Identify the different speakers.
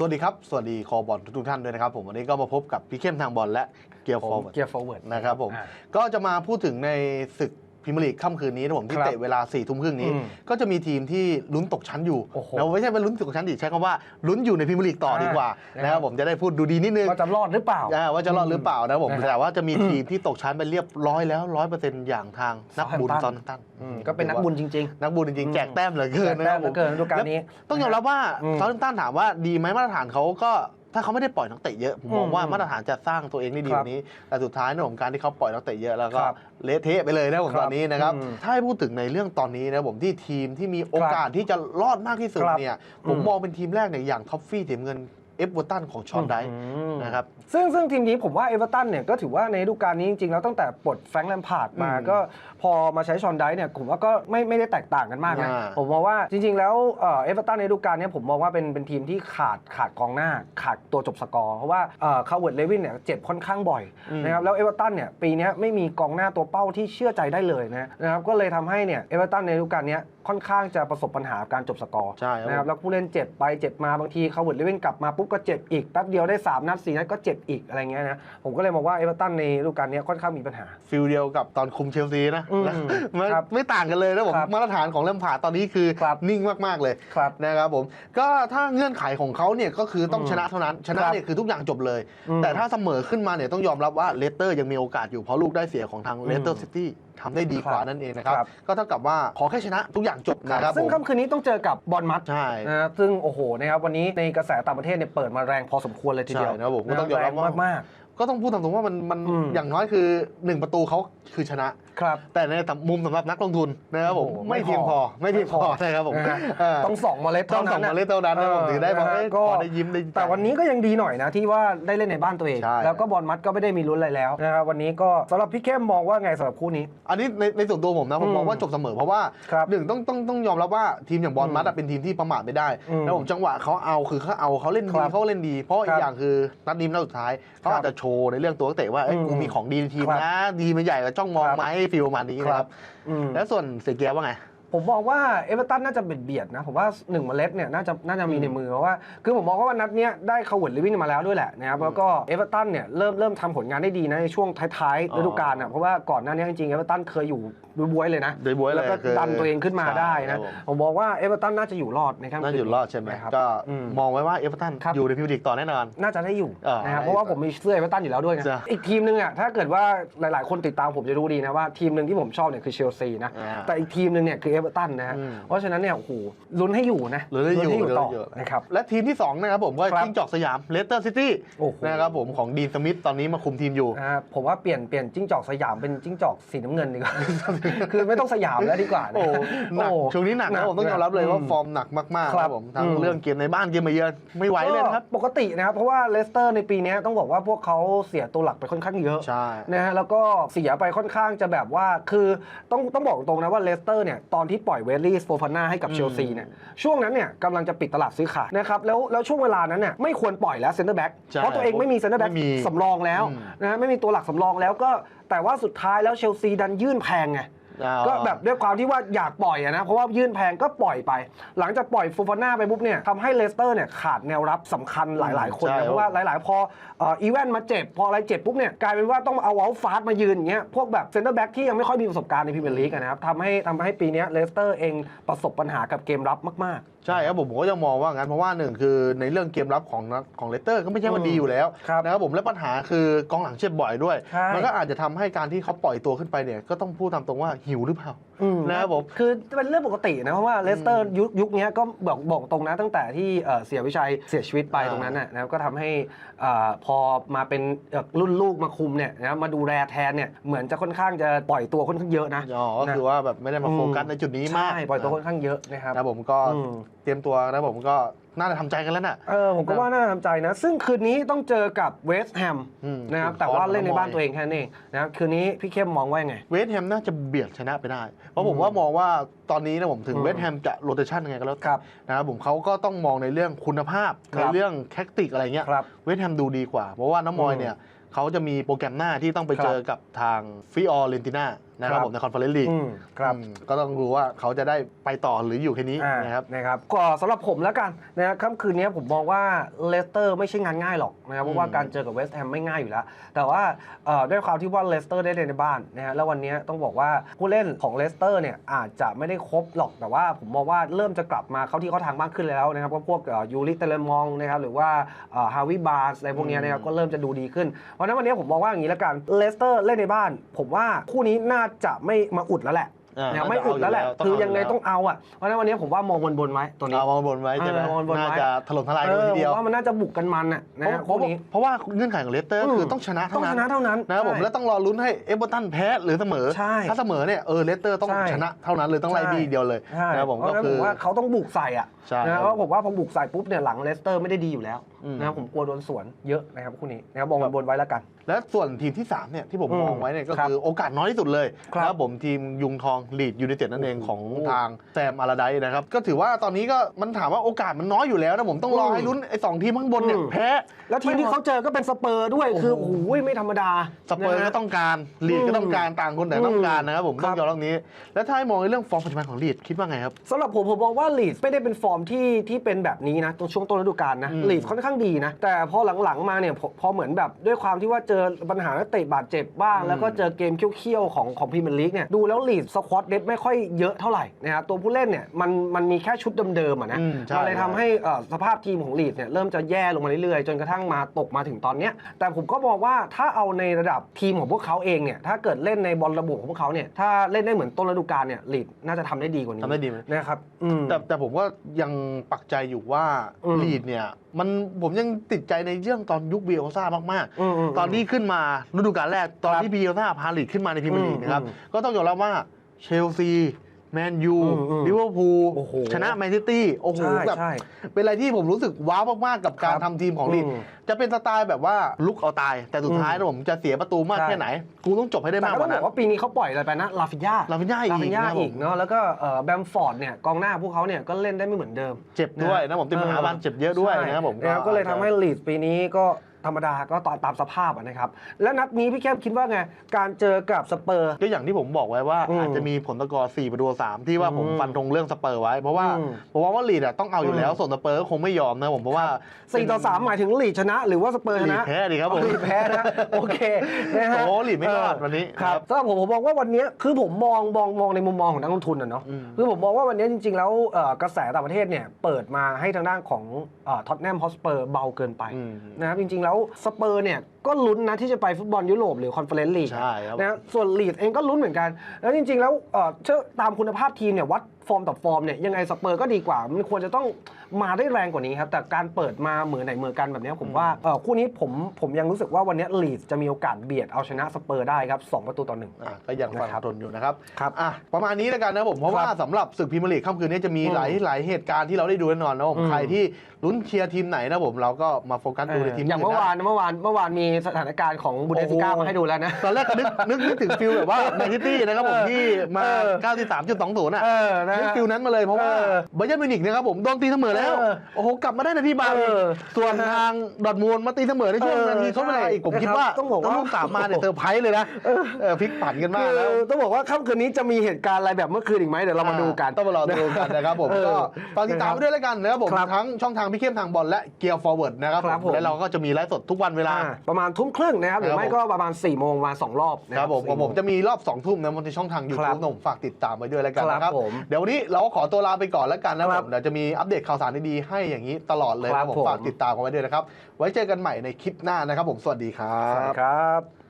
Speaker 1: สวัสดีครับ สวัสดีคอบอลทุกๆท่านด้วยนะครับผมวันนี้ก็มาพบกับพี่เข้มทางบอลและเกียร์ฟอร์
Speaker 2: เกียร์ฟอร์เวิร์ด
Speaker 1: นะครับผม
Speaker 2: อ่า
Speaker 1: ก็จะมาพูดถึงในศึก พรีเมียร์ลีกค่ำคืนนี้นะผมที่
Speaker 2: ครับ
Speaker 1: เตะเวลา4ี่ทุ่มครึ่งนี้
Speaker 2: อืม
Speaker 1: ก็จะมีทีมที่ลุ้นตกชั้นอยู่
Speaker 2: โอ้โห
Speaker 1: แล้วไม่ใช่เป็นลุ้นตกชั้นดิใช้คำว่าลุ้นอยู่ในพรีเมียร์ลีกต่อดีกว่า
Speaker 2: อ่า
Speaker 1: นะครับผมจะได้พูดดูดีนิดนึง
Speaker 2: ว่าจะรอดหรือเปล่า
Speaker 1: อ่าว่าจะรอดหรือเปล่านะครับผม
Speaker 2: นะครับ
Speaker 1: แต่ว่าจะมีทีมที่ตกชั้นไปเรียบร้อยแล้วร้อยเปอร์เซ็นต์อย่างทางนักบุญตอนตัน
Speaker 2: อืมก็เป็นนักบุญจริง
Speaker 1: นักบุญจริงๆ แจกแต้มเหลือ
Speaker 2: ๆ
Speaker 1: เกิน
Speaker 2: แต้
Speaker 1: นะค
Speaker 2: ม
Speaker 1: รับ
Speaker 2: เหลือเกินฤดูกาลนี้
Speaker 1: ต้องยอมรับว่า
Speaker 2: อืม
Speaker 1: ซาร์ตันถามว่าดีไหมมาตรฐานเขาก็ ถ้าเขาไม่ได้ปล่อยนักเตะเยอะผมมอง
Speaker 2: อืม
Speaker 1: ว่ามาตรฐานจะสร้างตัวเองได้ดี
Speaker 2: ค
Speaker 1: ก
Speaker 2: รับ
Speaker 1: ว่านี้ แต่สุดท้ายเนี่ยผมการที่เขาปล่อยนักเตะเยอะแล้วก็
Speaker 2: ครับ
Speaker 1: เละเทะไปเลยนะผม
Speaker 2: ครับ
Speaker 1: ตอนนี้นะครับ
Speaker 2: อืม
Speaker 1: ถ้าให้พูดถึงในเรื่องตอนนี้นะผมที่ทีมที่มีโอกาสที่จะรอดมากที่สุด
Speaker 2: ครับ
Speaker 1: เนี่ยผม
Speaker 2: อืม
Speaker 1: มองเป็นทีมแรกเนี่ยอย่างท็อฟฟี่ทีมเงิน เอฟเวอร์ตันของชอนได
Speaker 2: อืม
Speaker 1: นะครับ
Speaker 2: ซึ่งซึ่งทีมนี้ผมว่าเอเวอร์ตันเนี่ยก็ถือว่าในฤดูกาลนี้จริงๆ แล้วตั้งแต่ปลดแฟรงค์แลมพาร์ดมา
Speaker 1: อืม
Speaker 2: ก็พอมาใช้ชอนไดเนี่ยผมว่าก็ไม่ไม่ได้แตกต่างกันมากนะ
Speaker 1: อ่า
Speaker 2: ผมมองว่าจริงๆ แล้วเอ่อเอเวอร์ตันในฤดูกาลเนี้ผมมองว่าเป็นเป็นทีมที่ขาดขาดกองหน้าขาดตัวจบสกอร์เพราะว่าคาร์เวิร์ดเลวินเนี่ยเจ็บค่อนข้างบ่อย
Speaker 1: อืม
Speaker 2: นะครับแล้วเอเวอร์ตันเนี่ยปีเนี้ยไม่มีกองหน้าตัวเป้าที่เชื่อใจได้เลยนะนะครับก็เลยทำให้เนี่ยเอเวอร์ตันในฤดูกาลเนี้ยค่อนข้างจะประสบปัญหาการจบสกอร์
Speaker 1: ใช่ครับ
Speaker 2: นะครับแล้วผู้เล่นเจ็บไปเจ็บมาบางทีคาร์เวิร์ดเลวินกลับมาปุ๊บก็เจ็บอีกแป๊บเดียวได้สามนัดสี่นัดก็เจ็บอีกอะไรเงี้ยนะผมก็เลยมองว่าเอเวอร์ตันในฤดูกาลเนี้ยค่อนข้างมีปัญหา
Speaker 1: ฟิลเดียวกับตอนคุมเชลซีนะ
Speaker 2: อืม
Speaker 1: แล้วมัน
Speaker 2: ครับ
Speaker 1: ไม่ต่างกันเลยนะผม
Speaker 2: ครับ
Speaker 1: มาตรฐานของเลมพาร์ดตอนนี้คือ
Speaker 2: ครับ
Speaker 1: นิ่งมากๆเลย
Speaker 2: ครับ
Speaker 1: นะครับผมก็ถ้าเงื่อนไขของเขาเนี่ยก็คือต้อง
Speaker 2: อืม
Speaker 1: ชนะเท่านั้นชนะครับเนี่ยคือทุกอย่างจบเลย
Speaker 2: อืม
Speaker 1: แต่ถ้าเสมอขึ้นมาเนี่ยต้องยอมรับว่าเลสเตอร์ยังมีโอกาสอยู่เพราะลูกได้เสียของทางเลสเตอร์ซิตี้ ทำได้ดีกว่า
Speaker 2: ครับ
Speaker 1: นั่นเองนะครับ
Speaker 2: ครับ
Speaker 1: ก็เท่ากับว่าขอแค่ชนะทุกอย่างจบนะครับ
Speaker 2: ซึ่ง
Speaker 1: ผม
Speaker 2: ค่ำคืนนี้ต้องเจอกับบอลมัด
Speaker 1: ใช่
Speaker 2: นะซึ่งโอ้โหนะครับวันนี้ในกระแสต่างประเทศเนี่ยเปิดมาแรงพอสมควรเลยทีเดียว
Speaker 1: ใช่นะครับผมก็ต้องยอมรับว่า
Speaker 2: แงมาก
Speaker 1: ก็ต้องพูดตามตรงว่ามันมัน
Speaker 2: อืม
Speaker 1: อย่างน้อยคือ1ประตูเขาคือชนะ
Speaker 2: ๆครับ
Speaker 1: แต่ในมุมสำหรับนักลงทุนนะครับผม
Speaker 2: โอ้โห
Speaker 1: ไม่
Speaker 2: ไม่
Speaker 1: เพียง
Speaker 2: พ
Speaker 1: พ
Speaker 2: อ
Speaker 1: อไม่เพียงพอ
Speaker 2: ไม่พอ
Speaker 1: นะครับผม
Speaker 2: นะฮะ
Speaker 1: เออ
Speaker 2: ต้องสองเมล็ด
Speaker 1: ต้อง
Speaker 2: เท่า
Speaker 1: สอง
Speaker 2: นั้น
Speaker 1: เมล็ดเท่านั้นนะผมถึงได้บอก
Speaker 2: เออ
Speaker 1: เอ้ย
Speaker 2: ก็
Speaker 1: พอได้ยิ้มได้ใจ
Speaker 2: แต่วันนี้ก็ยังดีหน่อยนะที่ว่าได้เล่นในบ้านตัวเอง
Speaker 1: ใช่
Speaker 2: แล้วก็บอลมัดก็ไม่ได้มีลุ้นอะไรแล้วนะครับวันนี้ก็สำหรับพี่เข้มมองว่าไงสำหรับคู่นี้
Speaker 1: อันนี้ในในส่วนตัวผมนะผม
Speaker 2: อืม
Speaker 1: มองว่าจบเสมอเพราะว่า
Speaker 2: ครับ
Speaker 1: หนึ่งต้องต้องต้องยอมรับว่าทีมอย่างบอลมัด
Speaker 2: อื
Speaker 1: อะ
Speaker 2: ม
Speaker 1: เป็นทีมที่ประมาทไม่ได้
Speaker 2: อืม
Speaker 1: แล้วผมจังหวะเขาเอาคือเขาเอาเขาเล่น
Speaker 2: ค
Speaker 1: ดี
Speaker 2: รับ
Speaker 1: เขาเล่นดี เพราะอี
Speaker 2: ครั
Speaker 1: ก
Speaker 2: บ
Speaker 1: อย่างคือนัดนี้นัดสุดท้ายเขาอาจจะโชว์ในเรื่องตัวนักเตะว่าเอ้ย
Speaker 2: อืม
Speaker 1: กูมีของดีในทีม
Speaker 2: ครับ
Speaker 1: นะ ดีมันใหญ่กว่าจ้องมอง
Speaker 2: ครับ
Speaker 1: ไหมฟีลประมาณนี้นะครับ
Speaker 2: อืม
Speaker 1: แล้วส่วนเสียเกียร์ว่าไง
Speaker 2: ผมมองว่าเอเวอร์ตันน่าจะเบียดเบียดนะ ผมว่าหนึ่งเมล็ดเนี่ยน่าจะน่าจะมีในมือเพราะว่า คือผมมองว่านัดเนี้ยได้คาร์เวิร์ดลิวินมาแล้วด้วยแหละนะครับแล้วก็เอเวอร์ตันเนี่ยเริ่มเริ่มทำผลงานได้ดีนะในช่วงท้าย
Speaker 1: อ๋
Speaker 2: ๆ
Speaker 1: อ
Speaker 2: ฤดูกาลอะเพราะว่าก่อนหน้านี้จริงๆเอเวอร์ตันเคยอยู่บวยๆเลยนะ
Speaker 1: บ๊วยๆเลย
Speaker 2: แล้วก็
Speaker 1: คือ
Speaker 2: ดันตัวเองขึ้นมา
Speaker 1: ใช่
Speaker 2: ได้
Speaker 1: ครั
Speaker 2: นะ
Speaker 1: บผม
Speaker 2: ผมมองว่าเอเวอร์ตันน่าจะอยู่รอดในค่ำคืน
Speaker 1: น่า
Speaker 2: นี้
Speaker 1: จะรอดใช่ไหม
Speaker 2: นะครับ
Speaker 1: ก็
Speaker 2: อืม
Speaker 1: มองไว้ว่าเอเวอร์ตัน
Speaker 2: ครับ
Speaker 1: อยู่ในพรีเมียร์ลีกต่อแน่นอน
Speaker 2: น่าจะได้อยู่
Speaker 1: เออ
Speaker 2: นะครับ
Speaker 1: ได้
Speaker 2: เพราะว่าผมมีเสื้อเอเวอร์ตันอยู่แล้วด้วยนะ
Speaker 1: จ้ะ
Speaker 2: อีกทีมหนึงอะถ้าเกิดว่าหลาย ๆ คนติดตามผมจะรู้ดีนะว่าทีมหนึ่งที่ผมชอบเนี่ยคือเชลซีนะ
Speaker 1: อ่า
Speaker 2: แต่อีกทีมหนึ่งเนี่ยคือเอเวอร์ตันนะฮะ
Speaker 1: อืม
Speaker 2: เพราะฉะนั้นเนี่ยโอ้โหลุ้นให้อยู่นะ
Speaker 1: หรือได้อยู่
Speaker 2: ลุ้นให้ต่อ
Speaker 1: หรือได้อยู่
Speaker 2: นะครับ
Speaker 1: และทีมที่ 2 นะครับผมก็
Speaker 2: ครับ
Speaker 1: จิ้งจอกสยามเลสเตอร์ซิตี้
Speaker 2: โอ้โห
Speaker 1: นะครับผมของดีนสมิธตอนนี้มาคุมทีมอยู่
Speaker 2: นะฮะผมว่าเปลี่ยนเปลี่ยนจิ้งจอกสยามเป็นจิ้งจอกสีน้ำเงินดีกว่าคือไม่ต้องสยามแล้วดีกว่านะ
Speaker 1: โอ้หนัก
Speaker 2: โอ้
Speaker 1: ช่วงนี้หนักนะผมต้องยอมรับเลยว่าฟอร์มหนักมากๆ
Speaker 2: ครับ
Speaker 1: ผมทั้ง
Speaker 2: อืม
Speaker 1: เรื่องเกมในบ้านเกมมาเยือนไม่ไหวเลยนะครับ
Speaker 2: ก็ปกตินะครับเพราะว่าเลสเตอร์ในปีนี้ต้องบอกว่าพวกเขาเสียตัวหลักไปค่อนข้างเยอะ
Speaker 1: ใช่
Speaker 2: นะฮะแล้วก็เสียไปค่อนข้างจะแบบว่าคือต้องต้องบอกตรงนะว่าเลสเตอร์เนี่ยตอนที่ปล่อยเวลลี่สโฟฟาน่าให้กับ
Speaker 1: อืม
Speaker 2: เชลซีเนี่ยช่วงนั้นเนี่ยกำลังจะปิดตลาดซื้อขายนะครับแล้วแล้วช่วงเวลานั้นเนี่ยไม่ควรปล่อยแล้วเซนเตอร์แบ็ก
Speaker 1: ใช่
Speaker 2: เพราะตัวเองไม่มีเซนเตอร์แบ็ก
Speaker 1: ไม่มี
Speaker 2: สำรองแล้ว
Speaker 1: อืม
Speaker 2: นะฮะไม่มีตัวหลักสำรองแล้วก็แต่ว่าสุดท้ายแล้วเชลซีดันยื่นแพงไง
Speaker 1: อ่า
Speaker 2: ก็แบบด้วยความที่ว่าอยากปล่อยอะนะ เพราะว่ายื่นแพงก็ปล่อยไป หลังจากปล่อยฟูฟาน่าไปปุ๊บเนี่ยทำให้เลสเตอร์เนี่ยขาดแนวรับสำคัญหลาย ๆ คน
Speaker 1: ใช่
Speaker 2: นะเพราะว่าหลาย ๆ พอเอ่ออีเวนต์มาเจ็บ พออะไรเจ็บปุ๊บเนี่ยกลายเป็นว่าต้องเอาเอาฟาสมายืนอย่างเงี้ยพวกแบบเซนเตอร์แบ็กที่ยังไม่ค่อยมีประสบการณ์ในพรีเมียร์ลีกอะนะครับทำให้ทำให้ปีเนี้ยเลสเตอร์เองประสบปัญหากับเกมรับมาก
Speaker 1: ใช่ครับผมผมก็ยังมองว่างั้นเพราะว่าหนึ่งคือในเรื่องเกมรับของนักของเลสเตอร์ก็ไม่ใช่ว่า
Speaker 2: อืม
Speaker 1: ดีอยู่แล้ว
Speaker 2: ครับ
Speaker 1: นะครับผมและปัญหาคือกองหลังเจ็บบ่อยด้วย
Speaker 2: ใช่
Speaker 1: มันก็อาจจะทำให้การที่เขาปล่อยตัวขึ้นไปเนี่ยก็ต้องพูดตามตรงว่าหิวหรือเปล่า
Speaker 2: ๆอืม
Speaker 1: นะครับผม
Speaker 2: คือเป็นเรื่องปกตินะ เพราะว่าเลสเตอร์ยุคยุคเนี้ยก็บอกบอกตรงนะตั้งแต่ที่เอ่อเสียวิชัยเสียชีวิตไป
Speaker 1: อ่า
Speaker 2: ตรงนั้นน่ะนะครับก็ทำให้เอ่อพอมาเป็นเอ่อรุ่นลูกมาคุมเนี่ยนะมาดูแลแทนเนี่ยเหมือนจะค่อนข้างจะปล่อยตัวค่อนข้างเยอะนะ
Speaker 1: อ๋อก็คือว่าแบบไม่ได้มาโฟกัสในจุดนี้มาก
Speaker 2: ใช่ปล่อยตัวค่อนข้างเยอะนะครับ
Speaker 1: นะผมก็
Speaker 2: อืม
Speaker 1: เตรียมตัวนะผมก็ น่าจะทำใจกันแล้วน่ะ
Speaker 2: เออผมก็ว่าน่าทำใจนะ ซึ่งคืนนี้ต้องเจอกับเวสต์แฮม
Speaker 1: อืม
Speaker 2: นะครับ
Speaker 1: ทีม
Speaker 2: แต่ว่า
Speaker 1: คอร์ส
Speaker 2: เล่นในบ้าน
Speaker 1: น้องมอย
Speaker 2: ตัวเองแค่นั้นเองนะครับคืนนี้พี่เข้มมองว่ายังไง
Speaker 1: เวสต์แฮมน่าจะเบียดชนะไปได้ เพราะผม
Speaker 2: อืม
Speaker 1: ว่ามองว่าตอนนี้นะผมถึง
Speaker 2: อืม
Speaker 1: เวสต์แฮมจะโรเตชันยังไงก็แล้ว
Speaker 2: ครับ
Speaker 1: นะครับผมเขาก็ต้องมองในเรื่องคุณภาพ
Speaker 2: ครั
Speaker 1: ใน
Speaker 2: บ
Speaker 1: เรื่องแท็กติกอะไรเงี้ย
Speaker 2: ครับ
Speaker 1: เวสต์แฮมดูดีกว่า เพราะว่าน้ำมอย
Speaker 2: อืม
Speaker 1: เนี่ยเขาจะมีโปรแกรมหน้าที่ต้องไป
Speaker 2: ครับ
Speaker 1: เจอกับทางฟิออเรนติน่า นะครับ
Speaker 2: ครับ
Speaker 1: ผมในคอนเฟอเรนซ์ลีก
Speaker 2: อืมครับ
Speaker 1: ก็ต้องรู้ว่าเขาจะได้ไปต่อหรืออยู่แค่นี้
Speaker 2: อ่า
Speaker 1: นะครับ
Speaker 2: นะครับก็สำหรับผมแล้วกันนะครับค่ำคืนนี้ผมมองว่าเลสเตอร์ไม่ใช่งานง่ายหรอกนะครับเพราะว่า
Speaker 1: อืม
Speaker 2: การเจอกับเวสต์แฮมไม่ง่ายอยู่แล้ว แต่ว่าเอ่อด้วยความที่ว่าเลสเตอร์ได้เล่นในบ้านนะฮะแล้ววันนี้ต้องบอกว่าผู้เล่นของเลสเตอร์เนี่ยอาจจะไม่ได้ครบหรอกแต่ว่าผมมองว่าเริ่มจะกลับมาเข้าที่เข้าทางมากขึ้นแล้วนะครับก็พวกเอ่อยูริเตเลมองนะครับหรือว่าฮาวิบาร์สอะไรพวกเนี้ยนะครับก็เริ่มจะดูดีขึ้นเพราะฉะนั้นวันนี้ผมมองว่าอย่างนี้แล้วกันเลสเตอร์เล่นในบ้าน ผมว่าคู่นี้น่าจะไม่มาอุดแล้วแหละ นี่ยไม่อุดแล้วแหละ
Speaker 1: ต้อง
Speaker 2: คือ
Speaker 1: เอาอยู่
Speaker 2: ยังไง
Speaker 1: แล้ว
Speaker 2: ต้องเอาอะเพราะฉะนั้นวันนี้ผมว่ามองบนๆไว้ตัวนี้
Speaker 1: เอามาบนไว้ใช่ไหม
Speaker 2: เออมองบนไว้
Speaker 1: น่าจะถล่มทลาย
Speaker 2: เอ
Speaker 1: ดู
Speaker 2: อ
Speaker 1: ทีเดียว
Speaker 2: ผมว่ามันน่าจะบุกกันมันน่ะนะฮะ
Speaker 1: เพราะ
Speaker 2: คู่นี้
Speaker 1: เพราะว่าเงื่อนไขของเลสเตอร์
Speaker 2: อืม
Speaker 1: คือต้องชนะ
Speaker 2: ต้อ
Speaker 1: เท่างนั้น
Speaker 2: ชนะเท่านั้น
Speaker 1: นะครับผม
Speaker 2: ใช่
Speaker 1: แล้วต้องรอลุ้นให้เอเวอร์ตันแพ้หรือเสมอ
Speaker 2: ใช่
Speaker 1: ถ้าเสมอเนี่ยเออเลสเตอร์ต้อง
Speaker 2: ใช่
Speaker 1: ชนะเท่านั้นเลยต้องไล่
Speaker 2: ใช่
Speaker 1: บี้เดียวเลย
Speaker 2: ใช่
Speaker 1: นะครับผม
Speaker 2: เพราะ
Speaker 1: ก็
Speaker 2: ฉะนั้น
Speaker 1: คื
Speaker 2: ผ
Speaker 1: อ
Speaker 2: มว่าเขาต้องบุกใส่อะ
Speaker 1: ใช่
Speaker 2: นะเพราะผมว่าพอบุกใส่ปุ๊บเนี่ยหลังเลสเตอร์ไม่ได้ดีอยู่แล้ว
Speaker 1: อืม
Speaker 2: นะครับผมกลัวโดนสวนเยอะนะครับคู่นี้นะครับมองบนๆไว้แล้วกัน
Speaker 1: และส่วนทีมที่3เนี่ยที่ผม
Speaker 2: อืม
Speaker 1: มองไว้เนี่ยก็
Speaker 2: ครับ
Speaker 1: คือโอกาสน้อยที่สุดเลย
Speaker 2: ครับ
Speaker 1: นะครับผมทีมยุงทองลีดยูไนเต็ดนั่นเอง
Speaker 2: โอ้โห
Speaker 1: ของทางแซมอาราไดนะครับ ก็ถือว่าตอนนี้ก็มันถามว่าโอกาสมันน้อยอยู่แล้วนะผมต้องรอ
Speaker 2: อืม
Speaker 1: ให้ลุ้นไอ้สองทีมข้างบนเนี่ย
Speaker 2: อืม
Speaker 1: แพ้
Speaker 2: แล้วทีมที่เขาเจอก็เป็นสเปอร์ด้วย
Speaker 1: โอ้โห
Speaker 2: คือโอ้โหไม่ธรรมดา
Speaker 1: สเปอร์
Speaker 2: นะ
Speaker 1: ก็
Speaker 2: ฮะ
Speaker 1: ต้องการลีดก็ต้องการต่างคนแต่างต้องการนะครับผม
Speaker 2: ครั
Speaker 1: ต้อบงยอมรับตรงนี้ แล้วถ้าให้มองในเรื่องฟอร์มปัจจุบันของลีดคิดว่าไงครับ
Speaker 2: สำหรับผมผมมองว่าลีดไม่ได้เป็นฟอร์มที่ที่เป็นแบบนี้นะตรงช่วงต้นฤดูกาลนะ
Speaker 1: อืม
Speaker 2: ลีดค่อนข้างดีนะแต่พอหลังๆมาเนี่ยพอพอเหมือนแบบด้วยความที่ว่าเจอปัญหานักเตะบาดเจ็บบ้าง
Speaker 1: อืม
Speaker 2: แล้วก็เจอเกมเขี้ยวๆของของพรีเมียร์ลีกเนี่ยดูแล้วลีดสควอตเดฟไม่ค่อยเยอะเท่าไหร่นะครับตัวผู้เล่นเนี่ยมันมันมีแค่ชุดเดิมๆอะนะ
Speaker 1: อืมใช่
Speaker 2: มันเลยทำให้เอ่อสภาพทีมของลีดเนี่ยเริ่มจะแย่ลงมาเรื่อยๆ จนกระทั่งมาตกมาถึงตอนเนี้ยแต่ผมก็มองว่าถ้าเอาในระดับทีมของพวกเขาเองเนี่ยถ้าเกิดเล่นในบอลระบบของพวกเขาเนี่ยถ้าเล่นได้เหมือนต้นฤดูกาลเนี่ยลีดน่าจะทำได้ดีกว่านี้
Speaker 1: ทำได้ดีไหม
Speaker 2: นะครับอืม
Speaker 1: แต่แต่ผมก็ยังปักใจอยู่ว่า
Speaker 2: อืม
Speaker 1: ลีดเนี่ยมันผมยังติดใจในเรื่องตอนยุคเบียลซ่ามาก
Speaker 2: อืมอืม
Speaker 1: ๆตอนที่ขึ้นมาฤดูกาลแรกตอน
Speaker 2: ครับ
Speaker 1: ที่เบียลซ่าพาลีดขึ้นมาในพรีเมียร์ลีก
Speaker 2: อืม
Speaker 1: นะครับ
Speaker 2: อืม
Speaker 1: ก็ต้องยอมรับว่า เชลซี แมนยู
Speaker 2: อืมอืม
Speaker 1: ลิเวอร์พูล
Speaker 2: โอ้โห
Speaker 1: ชนะแมนซิตี้โอ้โห
Speaker 2: ใช่
Speaker 1: แบบ
Speaker 2: ใช่
Speaker 1: เป็นอะไรที่ผมรู้สึกว้าวมากๆกับการ
Speaker 2: ครับ
Speaker 1: ทำทีมของลีด
Speaker 2: อืม
Speaker 1: จะเป็นสไตล์แบบว่าลุกเอาตาย แต่สุดท้าย
Speaker 2: อืม
Speaker 1: ผมจะเสียประตูมาก
Speaker 2: ใช่
Speaker 1: แค่ไหน กูต้องจบให้ได้
Speaker 2: แต่
Speaker 1: มาก
Speaker 2: ก็
Speaker 1: ก
Speaker 2: ต้อ
Speaker 1: ว่าง
Speaker 2: บ
Speaker 1: นั้
Speaker 2: อน กว่าปีนี้เขาปล่อยอะไรไปนะลาฟินยา
Speaker 1: ลาฟินยาอีก
Speaker 2: ลาฟินยา
Speaker 1: นะครับผม
Speaker 2: อีกเนาะแล้วก็เอ่อแบมฟอร์ดเนี่ยกองหน้าพวกเขาเนี่ยก็เล่นได้ไม่เหมือนเดิม
Speaker 1: เจ็บด้วยนะผมติดปัญหาบานเจ็บเยอะด้วยนะครับผม
Speaker 2: ใช่ก็เลยทำให้ลีดปีนี้ก็ ธรรมดาก็ตามตามสภาพอะนะครับ แล้วนัดนี้พี่แคบคิดว่าไง การเจอกับสเปอร์
Speaker 1: ก็อย่างที่ผมบอกไว้ว่า
Speaker 2: อืม
Speaker 1: อาจจะมีผลตะกอร์4ประตู3ที่ว่าผม
Speaker 2: อืม
Speaker 1: ฟันธงเรื่องสเปอร์ไว้ เพราะว่า
Speaker 2: อืม
Speaker 1: ผมว่าว่าลีดอะต้องเอาอยู่แล้ว
Speaker 2: อืม
Speaker 1: ส่วนสเปอร์ก็คงไม่ยอมนะผมเพราะว่า
Speaker 2: สี่ต่อสามหมายถึงลีดชนะ หรือว่าสเปอร์ช
Speaker 1: ลี
Speaker 2: นะ
Speaker 1: ดแพ้ดีครับผม
Speaker 2: ลีดแพ้นะ โอเคนะฮะ
Speaker 1: โอ้ลีดไม่รอดวันนี้
Speaker 2: ครับสำหรับผมผมมองว่าวันนี้คือผมมองมองมองในมุมมองของนักลงทุนอะเนาะ
Speaker 1: อืม
Speaker 2: คือผมมองว่าวันนี้จริง ๆ แล้วเอ่อกระแสต่างประเทศเนี่ยเปิดมาให้ทางด้านของท็อตแนมฮอสเปอร์เบาเกินไป
Speaker 1: อืม
Speaker 2: นะครับจริง ๆ แล้วสเปอร์เนี่ยก็ลุ้นนะที่จะไปฟุตบอลยุโรปหรือคอนเฟอเรนซ์ลีก
Speaker 1: ใช่ครับ
Speaker 2: นะส่วนลีดเองก็ลุ้นเหมือนกัน แล้วจริงๆแล้วเอ่อเชื่อตามคุณภาพทีมเนี่ยวัด ฟอร์มต่อฟอร์มเนี่ยยังไงสเปอร์ก็ดีกว่า มันควรจะต้องมาได้แรงกว่านี้ครับ แต่การเปิดมาเหมือนไหนเหมือนกันแบบเนี้ยผมว่าเอ่อคู่นี้ผมผมยังรู้สึกว่าวันนี้ลีดจะมีโอกาสเบียดเอาชนะสเปอร์ได้ครับสองประตูต่อหนึ่ง
Speaker 1: อะก็ยังฟัง
Speaker 2: นะครับ
Speaker 1: ทนอยู่นะครับ
Speaker 2: ครับ
Speaker 1: อะประมาณนี้แล้วกันนะผมเพราะว่า
Speaker 2: ครับ
Speaker 1: สำหรับศึกพรีเมียร์ลีกค่ำคืนนี้จะมี
Speaker 2: อืม
Speaker 1: หลายหลายเหตุการณ์ที่เราได้ดูแน่นอนนะผม
Speaker 2: อืม
Speaker 1: ใครที่ลุ้นเชียร์ทีมไหนนะผมเราก็มาโฟกัสดูในทีม
Speaker 2: อย่างเมื่อ
Speaker 1: ได้
Speaker 2: วานเมื่อวานเมื่อวานมีสถานการณ์ของบุนเดสกา
Speaker 1: โอ้โห
Speaker 2: มาให้ดูแล้วนะ
Speaker 1: ตอนแรกนึกนึกนึกถึงฟิลแบบว่าแมนซิตี้นะครับผม
Speaker 2: เออ
Speaker 1: ที่มา
Speaker 2: เออ
Speaker 1: 93.20อะ
Speaker 2: เออนะ
Speaker 1: นึก
Speaker 2: ฮะ
Speaker 1: ฟิลนั้นมาเลยเพราะว่า
Speaker 2: เออ
Speaker 1: บาเยิร์นมิวนิกนะครับผมโดนตีเสมอแล้ว
Speaker 2: เออ
Speaker 1: โอ้โหกลับมาได้นาทีบาง
Speaker 2: เออ
Speaker 1: ส่วนทางดอร์ทมูลมาตีเสมอในช่วง
Speaker 2: เออ
Speaker 1: นาทีทดเวลาอีกผม
Speaker 2: ใช่
Speaker 1: คิดว่า
Speaker 2: นะครับต้องบอกว่า
Speaker 1: ลูกสามมาเนี่ยเซอร์ไพรส์เลยนะเออพลิกผันกันมาก
Speaker 2: คื
Speaker 1: แล้ว
Speaker 2: อต้องบอกว่าค่ำคืนนี้จะมีเหตุการณ์อะไรแบบเมื่อคืนอีกไหมเดี๋ยวเรามาดูกัน
Speaker 1: ต้องมารอดูกันนะครับผม
Speaker 2: เออ
Speaker 1: ก็ฝากติดตามไปด้วยแล้วกันนะครับผม
Speaker 2: ครับ
Speaker 1: ทั้งช่องทางพี่เข้มทางบอลและเกียร์ฟอร์เวิร์ดนะครับ
Speaker 2: ครับผม
Speaker 1: และเราก็จะมีไลฟ์สดทุกวันเวลา
Speaker 2: อ่าประมาณทุ่มครึ่งนะครับหรือไม่
Speaker 1: ครับผม
Speaker 2: ก็ประมาณ4ี่โมงมาสองรอบนะ
Speaker 1: ค
Speaker 2: ค
Speaker 1: รั
Speaker 2: รั
Speaker 1: บบผมของผมจะมีรอบ2ทุ่มนะบนช่องทางยู
Speaker 2: ครั
Speaker 1: ทู
Speaker 2: บบ
Speaker 1: ผมฝากติดตามไปด้วยแล้วกัน
Speaker 2: ครับ
Speaker 1: นะครับ
Speaker 2: ผม
Speaker 1: เดี๋ยววันนี้เราก็ขอตัวลาไปก่อนแล้วกันนะ
Speaker 2: ค
Speaker 1: ผ
Speaker 2: รับ
Speaker 1: มเดี๋ยวจะมีอัปเดตข่าวสารดีๆให้อย่างนี้ตลอดเลย
Speaker 2: ครั
Speaker 1: นะ
Speaker 2: บ
Speaker 1: ผม
Speaker 2: ผม
Speaker 1: ฝากติดตามกันไว้ด้วยนะครับ ไว้เจอกันใหม่ในคลิปหน้านะครับผมสวัสดีครั
Speaker 2: สวัสดี
Speaker 1: บ
Speaker 2: ครับ